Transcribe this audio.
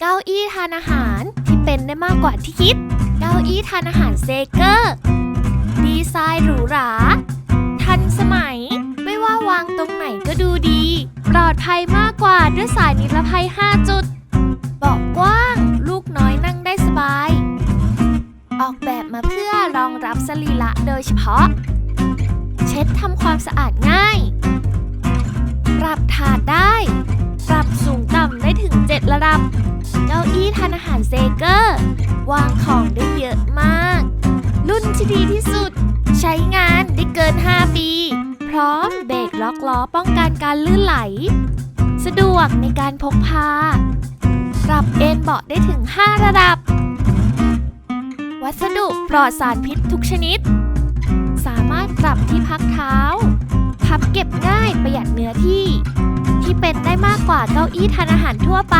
เก้าอี้ทานอาหารที่เป็นได้มากกว่าที่คิด เก้าอี้ทานอาหารเซเกอร์ ดีไซน์หรูหรา ทันสมัย ไม่ว่าวางตรงไหนก็ดูดี ปลอดภัยมากกว่าด้วยสายนิรภัย 5 จุด เบาะกว้าง ลูกน้อยนั่งได้สบาย ออกแบบมาเพื่อรองรับสรีระโดยเฉพาะ เช็ดทำความสะอาดง่าย ปรับถาดได้ ถึง 7 ระดับ เก้าอี้ทานอาหารเซเกอร์ วางของได้เยอะมาก รุ่นที่ดีที่สุด ใช้งานได้เกิน 5 ปี พร้อมเบรกล็อกล้อป้องกันการลื่นไหล สะดวกในการพกพา ปรับเอนเบาะได้ถึง 5 ระดับ วัสดุปลอดสารพิษทุกชนิด สามารถปรับที่พักเท้า พับเก็บง่ายประหยัดเนื้อที่ ได้มากกว่าเก้าอี้ทานอาหารทั่วไป